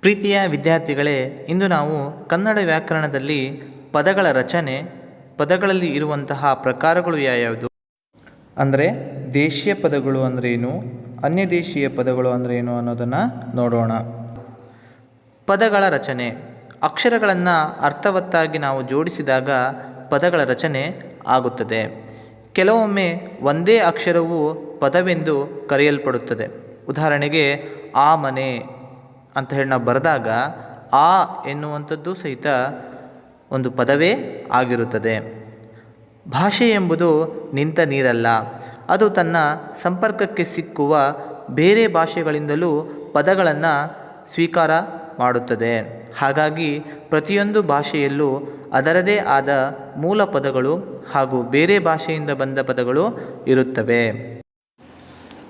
ಪ್ರೀತಿಯ ವಿದ್ಯಾರ್ಥಿಗಳೇ, ಇಂದು ನಾವು ಕನ್ನಡ ವ್ಯಾಕರಣದಲ್ಲಿ ಪದಗಳ ರಚನೆ, ಪದಗಳಲ್ಲಿ ಇರುವಂತಹ ಪ್ರಕಾರಗಳು ಯಾವ್ಯಾವುದು? ಅಂದರೆ ದೇಶೀಯ ಪದಗಳು ಅಂದ್ರೇನು ಅನ್ಯ ದೇಶೀಯ ಪದಗಳು ಅಂದ್ರೇನು ಅನ್ನೋದನ್ನು ನೋಡೋಣ. ಪದಗಳ ರಚನೆ. ಅಕ್ಷರಗಳನ್ನು ಅರ್ಥವತ್ತಾಗಿ ನಾವು ಜೋಡಿಸಿದಾಗ ಪದಗಳ ರಚನೆ ಆಗುತ್ತದೆ. ಕೆಲವೊಮ್ಮೆ ಒಂದೇ ಅಕ್ಷರವು ಪದವೆಂದು ಕರೆಯಲ್ಪಡುತ್ತದೆ. ಉದಾಹರಣೆಗೆ, ಆ ಮನೆ ಅಂತ ಹೇಳಿ ನಾವು ಬರೆದಾಗ ಆ ಎನ್ನುವಂಥದ್ದು ಸಹಿತ ಒಂದು ಪದವೇ ಆಗಿರುತ್ತದೆ. ಭಾಷೆ ಎಂಬುದು ನಿಂತ ನೀರಲ್ಲ. ಅದು ತನ್ನ ಸಂಪರ್ಕಕ್ಕೆ ಸಿಕ್ಕುವ ಬೇರೆ ಭಾಷೆಗಳಿಂದಲೂ ಪದಗಳನ್ನು ಸ್ವೀಕಾರ ಮಾಡುತ್ತದೆ. ಹಾಗಾಗಿ ಪ್ರತಿಯೊಂದು ಭಾಷೆಯಲ್ಲೂ ಅದರದೇ ಆದ ಮೂಲ ಪದಗಳು ಹಾಗೂ ಬೇರೆ ಭಾಷೆಯಿಂದ ಬಂದ ಪದಗಳು ಇರುತ್ತವೆ.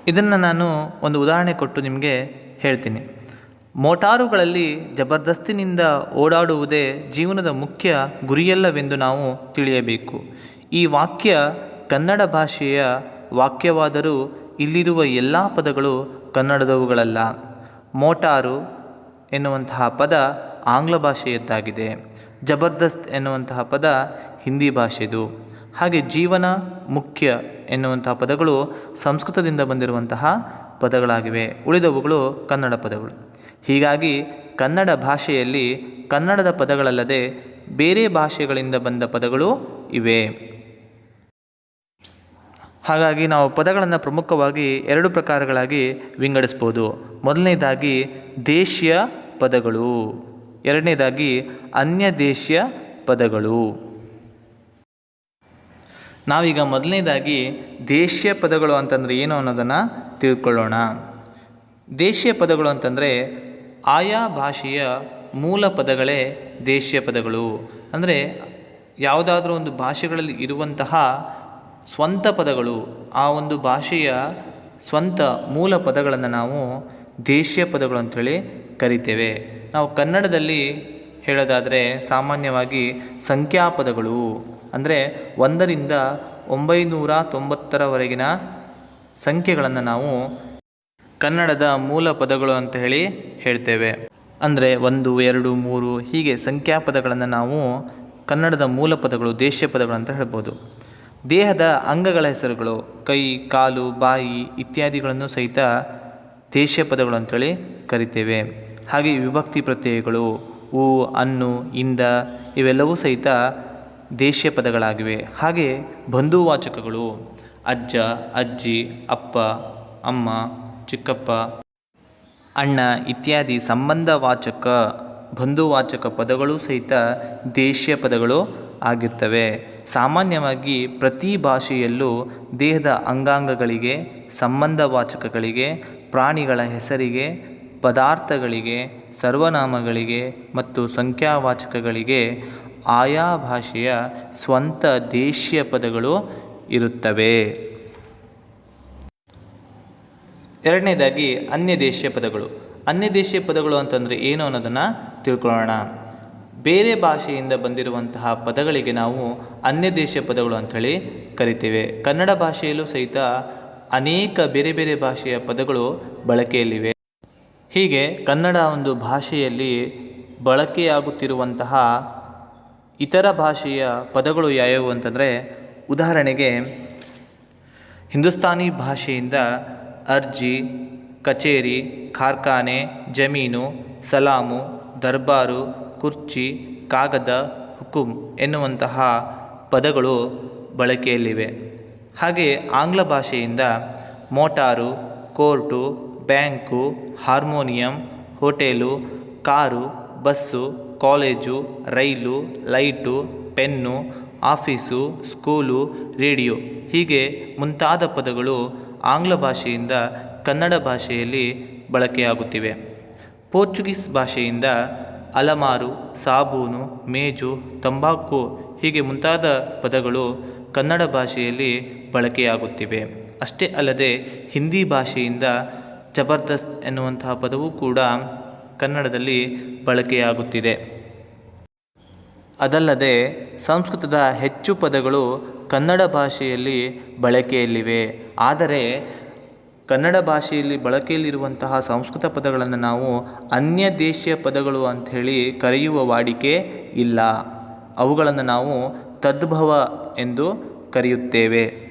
ಇದನ್ನು ನಾನು ಒಂದು ಉದಾಹರಣೆ ಕೊಟ್ಟು ನಿಮಗೆ ಹೇಳ್ತೀನಿ. ಮೋಟಾರುಗಳಲ್ಲಿ ಜಬರ್ದಸ್ತಿನಿಂದ ಓಡಾಡುವುದೇ ಜೀವನದ ಮುಖ್ಯ ಗುರಿಯಲ್ಲವೆಂದು ನಾವು ತಿಳಿಯಬೇಕು. ಈ ವಾಕ್ಯ ಕನ್ನಡ ಭಾಷೆಯ ವಾಕ್ಯವಾದರೂ ಇಲ್ಲಿರುವ ಎಲ್ಲ ಪದಗಳು ಕನ್ನಡದವುಗಳಲ್ಲ. ಮೋಟಾರು ಎನ್ನುವಂತಹ ಪದ ಆಂಗ್ಲ ಭಾಷೆಯದ್ದಾಗಿದೆ. ಜಬರ್ದಸ್ತ್ ಎನ್ನುವಂತಹ ಪದ ಹಿಂದಿ ಭಾಷೆದು. ಹಾಗೆ ಜೀವನ ಮುಖ್ಯ ಎನ್ನುವಂತಹ ಪದಗಳು ಸಂಸ್ಕೃತದಿಂದ ಬಂದಿರುವಂತಹ ಪದಗಳಾಗಿವೆ. ಉಳಿದವುಗಳು ಕನ್ನಡ ಪದಗಳು. ಹೀಗಾಗಿ ಕನ್ನಡ ಭಾಷೆಯಲ್ಲಿ ಕನ್ನಡದ ಪದಗಳಲ್ಲದೆ ಬೇರೆ ಭಾಷೆಗಳಿಂದ ಬಂದ ಪದಗಳು ಇವೆ. ಹಾಗಾಗಿ ನಾವು ಪದಗಳನ್ನು ಪ್ರಮುಖವಾಗಿ ಎರಡು ಪ್ರಕಾರಗಳಾಗಿ ವಿಂಗಡಿಸ್ಬೋದು. ಮೊದಲನೇದಾಗಿ ದೇಶೀಯ ಪದಗಳು. ಎರಡನೇದಾಗಿ ಅನ್ಯ ದೇಶೀಯ ಪದಗಳು. ನಾವೀಗ ಮೊದಲನೇದಾಗಿ ದೇಶೀಯ ಪದಗಳು ಅಂತಂದರೆ ಏನು ಅನ್ನೋದನ್ನು ತಿಳ್ಕೊಳ್ಳೋಣ. ದೇಶೀಯ ಪದಗಳು ಅಂತಂದರೆ ಆಯಾ ಭಾಷೆಯ ಮೂಲ ಪದಗಳೇ ದೇಶೀಯ ಪದಗಳು. ಅಂದರೆ ಯಾವುದಾದ್ರೂ ಒಂದು ಭಾಷೆಗಳಲ್ಲಿ ಇರುವಂತಹ ಸ್ವಂತ ಪದಗಳು, ಆ ಒಂದು ಭಾಷೆಯ ಸ್ವಂತ ಮೂಲ ಪದಗಳನ್ನು ನಾವು ದೇಶೀಯ ಪದಗಳು ಅಂಥೇಳಿ ಕರಿತೇವೆ. ನಾವು ಕನ್ನಡದಲ್ಲಿ ಹೇಳೋದಾದರೆ ಸಾಮಾನ್ಯವಾಗಿ ಸಂಖ್ಯಾಪದಗಳು. ಅಂದರೆ ಒಂದರಿಂದ ಒಂಬೈನೂರ ತೊಂಬತ್ತರವರೆಗಿನ ಸಂಖ್ಯೆಗಳನ್ನು ನಾವು ಕನ್ನಡದ ಮೂಲ ಪದಗಳು ಅಂತ ಹೇಳಿ ಹೇಳ್ತೇವೆ. ಅಂದರೆ ಒಂದು, ಎರಡು, ಮೂರು ಹೀಗೆ ಸಂಖ್ಯಾಪದಗಳನ್ನು ನಾವು ಕನ್ನಡದ ಮೂಲ ಪದಗಳು, ದೇಶೀಯ ಪದಗಳು ಅಂತ ಹೇಳ್ಬೋದು. ದೇಹದ ಅಂಗಗಳ ಹೆಸರುಗಳು, ಕೈ, ಕಾಲು, ಬಾಯಿ ಇತ್ಯಾದಿಗಳನ್ನು ಸಹಿತ ದೇಶೀಯ ಪದಗಳು ಅಂತೇಳಿ ಕರಿತೇವೆ. ಹಾಗೆ ವಿಭಕ್ತಿ ಪ್ರತ್ಯಯಗಳು ಹೂ ಅನ್ನು, ಇಂದ ಇವೆಲ್ಲವೂ ಸಹಿತ ದೇಶೀಯ ಪದಗಳಾಗಿವೆ. ಹಾಗೆ ಬಂಧುವಾಚಕಗಳು, ಅಜ್ಜ, ಅಜ್ಜಿ, ಅಪ್ಪ, ಅಮ್ಮ, ಚಿಕ್ಕಪ್ಪ, ಅಣ್ಣ ಇತ್ಯಾದಿ ಸಂಬಂಧವಾಚಕ, ಬಂಧುವಾಚಕ ಪದಗಳು ಸಹಿತ ದೇಶೀಯ ಪದಗಳು ಆಗಿರ್ತವೆ. ಸಾಮಾನ್ಯವಾಗಿ ಪ್ರತಿ ಭಾಷೆಯಲ್ಲೂ ದೇಹದ ಅಂಗಾಂಗಗಳಿಗೆ, ಸಂಬಂಧವಾಚಕಗಳಿಗೆ, ಪ್ರಾಣಿಗಳ ಹೆಸರಿಗೆ, ಪದಾರ್ಥಗಳಿಗೆ, ಸರ್ವನಾಮಗಳಿಗೆ ಮತ್ತು ಸಂಖ್ಯಾವಾಚಕಗಳಿಗೆ ಆಯಾ ಭಾಷೆಯ ಸ್ವಂತ ದೇಶೀಯ ಪದಗಳು ಇರುತ್ತವೆ. ಎರಡನೇದಾಗಿ ಅನ್ಯ ದೇಶೀಯ ಪದಗಳು. ಅನ್ಯ ದೇಶೀಯ ಪದಗಳು ಅಂತಂದರೆ ಏನು ಅನ್ನೋದನ್ನು ತಿಳ್ಕೊಳ್ಳೋಣ. ಬೇರೆ ಭಾಷೆಯಿಂದ ಬಂದಿರುವಂತಹ ಪದಗಳಿಗೆ ನಾವು ಅನ್ಯ ದೇಶೀಯ ಪದಗಳು ಅಂಥೇಳಿ ಕರಿತೇವೆ. ಕನ್ನಡ ಭಾಷೆಯಲ್ಲೂ ಸಹಿತ ಅನೇಕ ಬೇರೆ ಬೇರೆ ಭಾಷೆಯ ಪದಗಳು ಬಳಕೆಯಲ್ಲಿವೆ. ಹೀಗೆ ಕನ್ನಡ ಒಂದು ಭಾಷೆಯಲ್ಲಿ ಬಳಕೆಯಾಗುತ್ತಿರುವಂತಹ ಇತರ ಭಾಷೆಯ ಪದಗಳು ಯಾವ್ಯಾವು ಅಂತಂದರೆ, ಉದಾಹರಣೆಗೆ, ಹಿಂದೂಸ್ತಾನಿ ಭಾಷೆಯಿಂದ ಅರ್ಜಿ, ಕಚೇರಿ, ಕಾರ್ಖಾನೆ, ಜಮೀನು, ಸಲಾಮು, ದರ್ಬಾರು, ಕುರ್ಚಿ, ಕಾಗದ, ಹುಕುಂ ಎನ್ನುವಂತಹ ಪದಗಳು ಬಳಕೆಯಲ್ಲಿವೆ. ಹಾಗೆ ಆಂಗ್ಲ ಭಾಷೆಯಿಂದ motor, court, bank, harmonium, hotel, car bus, college, rail, light, pen, office, school, radio ಹೀಗೆ ಮುಂತಾದ ಪದಗಳು ಆಂಗ್ಲ ಭಾಷೆಯಿಂದ ಕನ್ನಡ ಭಾಷೆಯಲ್ಲಿ ಬಳಕೆಯಾಗುತ್ತಿವೆ. ಪೋರ್ಚುಗೀಸ್ ಭಾಷೆಯಿಂದ ಅಲಮಾರು, ಸಾಬೂನು, ಮೇಜು, ತಂಬಾಕು ಹೀಗೆ ಮುಂತಾದ ಪದಗಳು ಕನ್ನಡ ಭಾಷೆಯಲ್ಲಿ ಬಳಕೆಯಾಗುತ್ತಿವೆ. ಅಷ್ಟೇ ಅಲ್ಲದೆ ಹಿಂದಿ ಭಾಷೆಯಿಂದ ಜಬರ್ದಸ್ತ್ ಎನ್ನುವಂತಹ ಪದವು ಕೂಡ ಕನ್ನಡದಲ್ಲಿ ಬಳಕೆಯಾಗುತ್ತಿದೆ. ಅದಲ್ಲದೆ ಸಂಸ್ಕೃತದ ಹೆಚ್ಚು ಪದಗಳು ಕನ್ನಡ ಭಾಷೆಯಲ್ಲಿ ಬಳಕೆಯಲ್ಲಿವೆ. ಆದರೆ ಕನ್ನಡ ಭಾಷೆಯಲ್ಲಿ ಬಳಕೆಯಲ್ಲಿರುವಂತಹ ಸಂಸ್ಕೃತ ಪದಗಳನ್ನು ನಾವು ಅನ್ಯ ದೇಶೀಯ ಪದಗಳು ಅಂಥೇಳಿ ಕರೆಯುವ ವಾಡಿಕೆ ಇಲ್ಲ. ಅವುಗಳನ್ನು ನಾವು ತದ್ಭವ ಎಂದು ಕರೆಯುತ್ತೇವೆ.